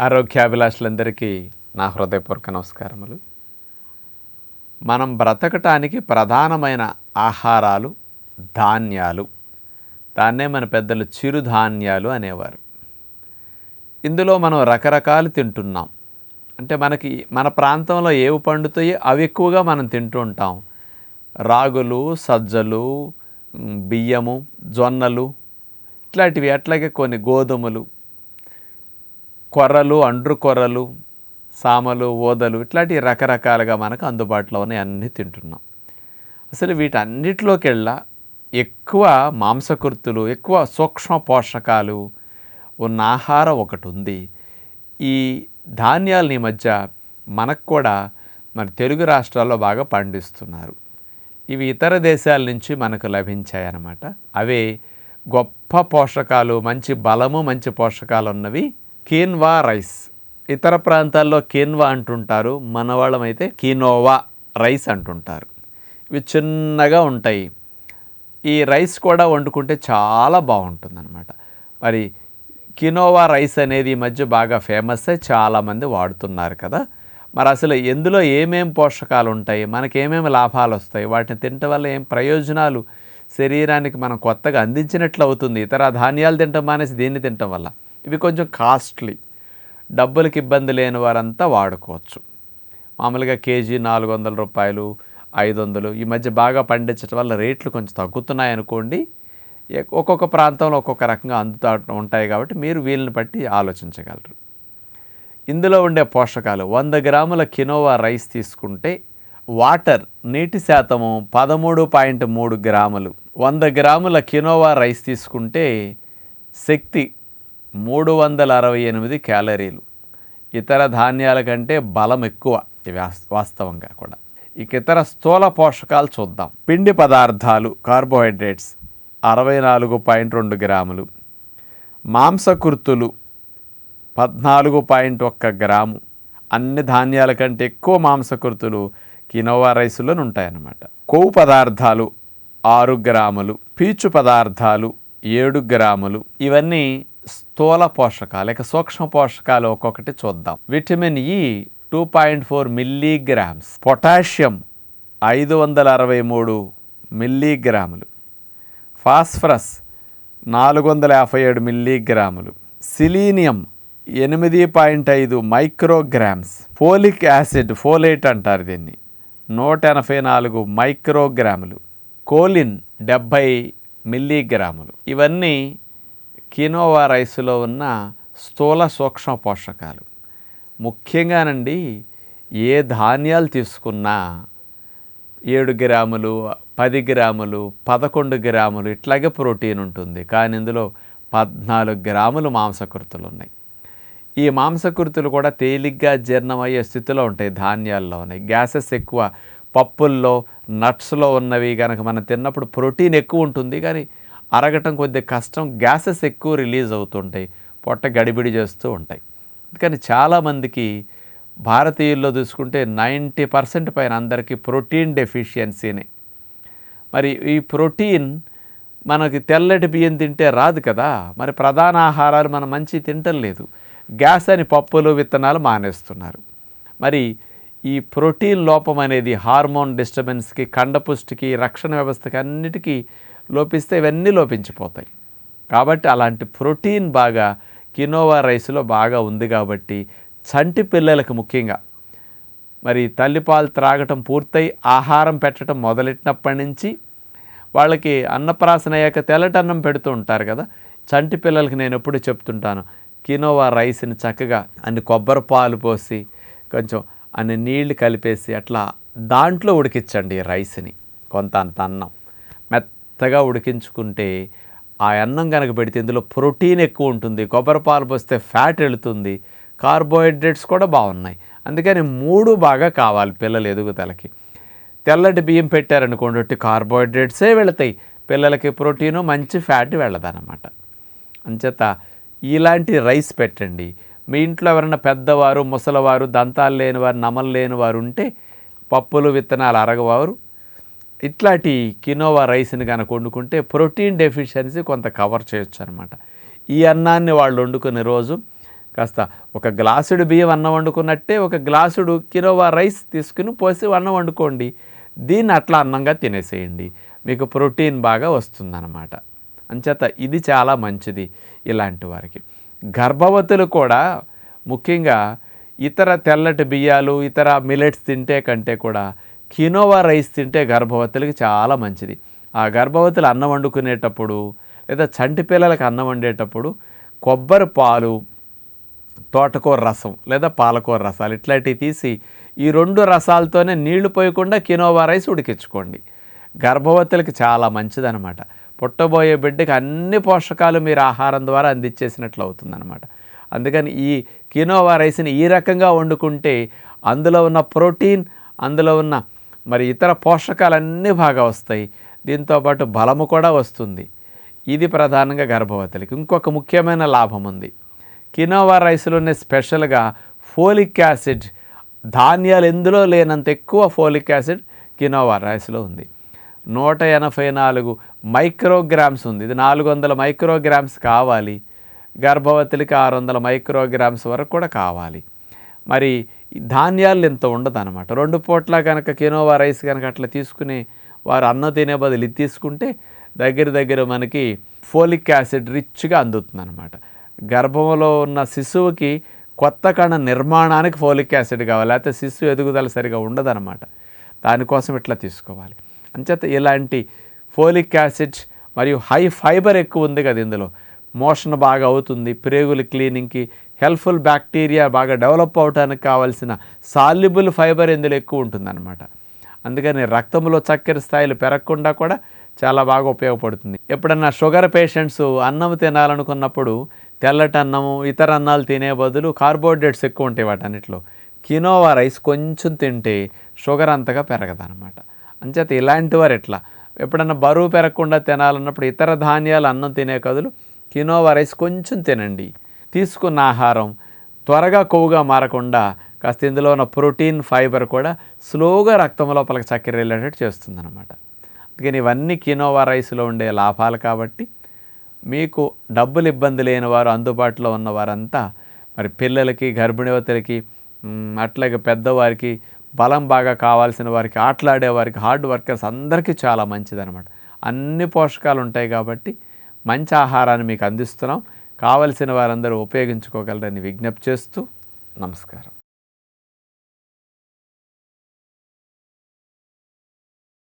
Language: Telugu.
ఆరోగ్యాభిలాషులందరికీ నా హృదయపూర్వక నమస్కారములు. మనం బ్రతకటానికి ప్రధానమైన ఆహారాలు ధాన్యాలు. దాన్నే మన పెద్దలు చిరుధాన్యాలు అనేవారు. ఇందులో మనం రకరకాలు తింటున్నాం. అంటే మనకి మన ప్రాంతంలో ఏవి పండుతాయో అవి ఎక్కువగా మనం తింటూ ఉంటాం. రాగులు సజ్జలు బియ్యము జొన్నలు ఇట్లాంటివి అట్లాగే కొన్ని గోధుమలు కొర్రలు అండ్రు కొర్రలు సామలు ఓదలు ఇట్లాంటి రకరకాలుగా మనకు అందుబాటులో ఉన్నాయి అన్నీ తింటున్నాం. అసలు వీటన్నిటిలోకి వెళ్ళా ఎక్కువ మాంసకృతులు ఎక్కువ సూక్ష్మ పోషకాలు ఉన్న ఆహారం ఒకటి ఉంది ఈ ధాన్యాలని మధ్య మనకు కూడా మన తెలుగు రాష్ట్రాల్లో బాగా పండిస్తున్నారు. ఇవి ఇతర దేశాల నుంచి మనకు లభించాయన్నమాట. అవే గొప్ప పోషకాలు మంచి బలము మంచి పోషకాలు ఉన్నవి కీన్వా రైస్. ఇతర ప్రాంతాల్లో కీన్వా అంటుంటారు. మన వాళ్ళమైతే కీనోవా రైస్ అంటుంటారు. ఇవి చిన్నగా ఉంటాయి. ఈ రైస్ కూడా వండుకుంటే చాలా బాగుంటుందన్నమాట. మరి కినోవా రైస్ అనేది ఈ మధ్య బాగా ఫేమస్. అయి చాలామంది వాడుతున్నారు కదా. మరి అసలు ఎందులో ఏమేం పోషకాలు ఉంటాయి? మనకి ఏమేమి లాభాలు వస్తాయి? వాటిని తినటం వల్ల ఏం ప్రయోజనాలు? శరీరానికి మనం కొత్తగా అందించినట్లు అవుతుంది. ఇతర ధాన్యాలు తినటం మానేసి దీన్ని తినటం వల్ల. ఇవి కొంచెం కాస్ట్లీ. డబ్బులకి ఇబ్బంది లేని వారంతా వాడుకోవచ్చు. మామూలుగా కేజీ నాలుగు వందల రూపాయలు ఐదు వందలు ఈ మధ్య బాగా పండించడం వల్ల రేట్లు కొంచెం తగ్గుతున్నాయి అనుకోండి ఒక్కొక్క ప్రాంతంలో ఒక్కొక్క రకంగా అందుతా ఉంటాయి కాబట్టి మీరు వీళ్ళని బట్టి ఆలోచించగలరు. ఇందులో ఉండే పోషకాలు వంద గ్రాముల కినోవా రైస్ తీసుకుంటే వాటర్ నీటి శాతము పదమూడు పాయింట్ మూడు గ్రాములు. వంద గ్రాముల కినోవా రైస్ తీసుకుంటే శక్తి మూడు వందల అరవై ఎనిమిది క్యాలరీలు. ఇతర ధాన్యాల కంటే బలం ఎక్కువ వాస్- వాస్తవంగా కూడా. ఇక ఇతర స్థూల పోషకాలు చూద్దాం. పిండి పదార్థాలు కార్బోహైడ్రేట్స్ అరవై నాలుగు పాయింట్ రెండు గ్రాములు. మాంసకృతులు పద్నాలుగు పాయింట్ ఒక్క గ్రాము. అన్ని ధాన్యాల కంటే ఎక్కువ మాంసకృతులు కినోవా రైసులను ఉంటాయన్నమాట. కొవ్వు పదార్థాలు ఆరు గ్రాములు. పీచు పదార్థాలు ఏడు గ్రాములు. ఇవన్నీ స్థూల పోషకాలు ఇక సూక్ష్మ పోషకాలు ఒక్కొక్కటి చూద్దాం. Vitamin E two point four milligrams potassium ఐదు వందల అరవై మూడు మిల్లీగ్రాములు ఫాస్ఫరస్ నాలుగు వందల యాభై ఏడు మిల్లీగ్రాములు సిలీనియం ఎనిమిది పాయింట్ ఐదు మైక్రోగ్రామ్స్ ఫోలిక్ యాసిడ్ ఫోలేట్ అంటారు దీన్ని నూట ఎనభై నాలుగు మైక్రోగ్రాములు కోలిన్ డెబ్భై మిల్లీగ్రాములు. ఇవన్నీ కినోవా రైస్లో ఉన్న స్థూల సూక్ష్మ పోషకాలు. ముఖ్యంగానండి ఏ ధాన్యాలు తీసుకున్నా ఏడు గ్రాములు పది గ్రాములు పదకొండు గ్రాములు ఇట్లాగే ప్రోటీన్ ఉంటుంది. కానీ ఇందులో పద్నాలుగు గ్రాములు మాంసకృతులు ఉన్నాయి. ఈ మాంసకృతులు కూడా తేలిగ్గా జీర్ణమయ్యే స్థితిలో ఉంటాయి ధాన్యాల్లో ఉన్నాయి గ్యాసెస్ ఎక్కువ పప్పుల్లో నట్స్లో ఉన్నవి కనుక మనం తిన్నప్పుడు ప్రోటీన్ ఎక్కువ ఉంటుంది. కానీ అరగటం కొద్దిగా కష్టం గ్యాసెస్ ఎక్కువ రిలీజ్ అవుతుంటాయి పొట్ట గడిబిడి చేస్తూ ఉంటాయి. కానీ చాలామందికి భారతీయుల్లో చూసుకుంటే నైంటీ పర్సెంట్ పైన అందరికీ ప్రోటీన్ డెఫిషియన్సీనే. మరి ఈ ప్రోటీన్ మనకి తెల్లటి బియ్యం తింటే రాదు కదా మరి ప్రధాన ఆహారాలు మనం మంచి తింటం లేదు. గ్యాస్ అని పప్పులు విత్తనాలు మానేస్తున్నారు. మరి ఈ ప్రోటీన్ లోపం అనేది హార్మోన్ డిస్టర్బెన్స్కి కండపుష్టికి రక్షణ వ్యవస్థకి అన్నిటికీ లోపిస్తే ఇవన్నీ లోపించిపోతాయి. కాబట్టి అలాంటి ప్రోటీన్ బాగా కినోవా రైస్లో బాగా ఉంది కాబట్టి చంటి పిల్లలకు ముఖ్యంగా. మరి తల్లిపాలు త్రాగటం పూర్తయి ఆహారం పెట్టడం మొదలెట్టినప్పటి నుంచి వాళ్ళకి అన్నప్రాసన అయ్యాక తెల్లటన్నం పెడుతూ ఉంటారు కదా. చంటి పిల్లలకి నేను ఎప్పుడు చెప్తుంటాను కినోవా రైస్ని చక్కగా అన్ని కొబ్బరి పాలు పోసి కొంచెం అన్ని నీళ్ళు కలిపేసి అట్లా దాంట్లో ఉడికించండి రైస్ని కొంత అంత అన్నం. మెత్తగా ఉడికించుకుంటే ఆ అన్నం కనుక పెడితే ఇందులో ప్రోటీన్ ఎక్కువ ఉంటుంది కొబ్బరి పాలు పోస్తే ఫ్యాట్ వెళుతుంది కార్బోహైడ్రేట్స్ కూడా బాగున్నాయి. అందుకని మూడు బాగా కావాలి పిల్లలు ఎదుగుదలకి తెల్లటి బియ్యం పెట్టారనుకోండి కార్బోహైడ్రేట్సే వెళతాయి. పిల్లలకి ప్రోటీను మంచి ఫ్యాట్ వెళ్ళదన్నమాట. అంచేత ఇలాంటి రైస్ పెట్టండి. మీ ఇంట్లో ఎవరైనా పెద్దవారు ముసలివారు దంతాలు లేనివారు నమలు లేనివారు ఉంటే పప్పులు విత్తనాలు అరగవారు. ఇట్లాంటి కినోవా రైస్ని కనుక వండుకుంటే ప్రోటీన్ డెఫిషియన్సీ కొంత కవర్ చేయొచ్చు అనమాట ఈ అన్నాన్ని వాళ్ళు వండుకునే రోజు కాస్త ఒక గ్లాసుడు బియ్యం అన్నం వండుకున్నట్టే ఒక గ్లాసుడు కినోవా రైస్ తీసుకుని పోసి అన్నం వండుకోండి. దీన్ని అట్లా అన్నంగా తినేసేయండి. మీకు ప్రోటీన్ బాగా వస్తుందన్నమాట. అంచేత ఇది చాలా మంచిది ఇలాంటి వారికి. గర్భవతులు కూడా ముఖ్యంగా ఇతర తెల్లటి బియ్యాలు ఇతర మిలెట్స్ తింటే కంటే కూడా కినోవా రైస్ తింటే గర్భవతులకి చాలా మంచిది. ఆ గర్భవతులు అన్నం వండుకునేటప్పుడు లేదా చంటి పిల్లలకు అన్నం వండేటప్పుడు కొబ్బరి పాలు తోటకూర రసం లేదా పాలకూర రసాలు ఇట్లాంటివి తీసి ఈ రెండు రసాలతోనే నీళ్ళు పోయకుండా కినోవా రైస్ ఉడికించుకోండి. గర్భవతులకి చాలా మంచిదనమాట. పుట్టబోయే బిడ్డకి అన్ని పోషకాలు మీరు ఆహారం ద్వారా అందించేసినట్లు అవుతుందన్నమాట అందుకని ఈ కినోవా రైస్ని ఈ రకంగా వండుకుంటే అందులో ఉన్న ప్రోటీన్ అందులో ఉన్న మరి ఇతర పోషకాలన్నీ బాగా వస్తాయి. దీంతోపాటు బలము కూడా వస్తుంది. ఇది ప్రధానంగా గర్భవతులకి. ఇంకొక ముఖ్యమైన లాభం ఉంది. కినోవా రైస్లోనే స్పెషల్గా ఫోలిక్ యాసిడ్ ధాన్యాలు ఎందులో లేనంత ఎక్కువ ఫోలిక్ యాసిడ్ కినోవా రైస్లో ఉంది. నూట ఎనభై నాలుగు మైక్రోగ్రామ్స్ ఉంది. ఇది నాలుగు వందల మైక్రోగ్రామ్స్ కావాలి. గర్భవతులకి ఆరు వందల మైక్రోగ్రామ్స్ వరకు కూడా కావాలి. మరి ధాన్యాలు ఇంత ఉండదు అనమాట రెండు పూట్ల కనుక కినోవా రైస్ కనుక అట్లా తీసుకుని వారు అన్నం తినే బదులు ఇది తీసుకుంటే దగ్గర దగ్గర మనకి ఫోలిక్ యాసిడ్ రిచ్గా అందుతుంది అనమాట గర్భంలో ఉన్న శిశువుకి కొత్త కణ నిర్మాణానికి ఫోలిక్ యాసిడ్ కావాలి. లేకపోతే శిశువు ఎదుగుదల సరిగా ఉండదన్నమాట. దానికోసం ఇట్లా తీసుకోవాలి. అంచేత ఇలాంటి ఫోలిక్ యాసిడ్ మరియు హై ఫైబర్ ఎక్కువ ఉంది కదా ఇందులో. మోషన్ బాగా అవుతుంది. ప్రేగుల క్లీనింగ్కి హెల్ప్ఫుల్ బ్యాక్టీరియా బాగా డెవలప్ అవడానికి కావాల్సిన సాల్యుబుల్ ఫైబర్ ఇందులో ఎక్కువ ఉంటుందన్నమాట. అందుకని రక్తంలో చక్కెర స్థాయిలు పెరగకుండా కూడా చాలా బాగా ఉపయోగపడుతుంది. ఎప్పుడన్నా షుగర్ పేషెంట్స్ అన్నం తినాలనుకున్నప్పుడు తెల్లటి అన్నము ఇతర అన్నాలు తినే బదులు కార్బోహైడ్రేట్స్ ఎక్కువ ఉంటాయి వాటన్నిటిలో. కినోవా రైస్ కొంచెం తింటే షుగర్ అంతగా పెరగదనమాట అంచేత ఇలాంటి వారు ఎట్లా? ఎప్పుడన్నా బరువు పెరగకుండా తినాలన్నప్పుడు ఇతర ధాన్యాలు అన్నం తినే కదులు కినోవా రైస్ కొంచెం తినండి. తీసుకున్న ఆహారం త్వరగా కొవ్వుగా మారకుండా కాస్త ఇందులో ఉన్న ప్రోటీన్ ఫైబర్ కూడా స్లోగా రక్తం లోపలికి చక్కెర వెళ్ళేటట్టు చేస్తుందన్నమాట. అందుకని ఇవన్నీ కినోవా రైస్లో ఉండే లాభాలు కాబట్టి మీకు డబ్బులు ఇబ్బంది లేని వారు అందుబాటులో ఉన్న వారంతా మరి పిల్లలకి గర్భిణీవతలకి అట్లాగే పెద్దవారికి బలం బాగా కావాల్సిన వారికి ఆటలాడే వారికి హార్డ్ వర్కర్స్ అందరికీ చాలా మంచిదనమాట అన్ని పోషకాలు ఉంటాయి కాబట్టి మంచి ఆహారాన్ని మీకు అందిస్తున్నాం. కావలసిన వారందరూ ఉపయోగించుకోగలరని విజ్ఞప్తి చేస్తూ నమస్కారం.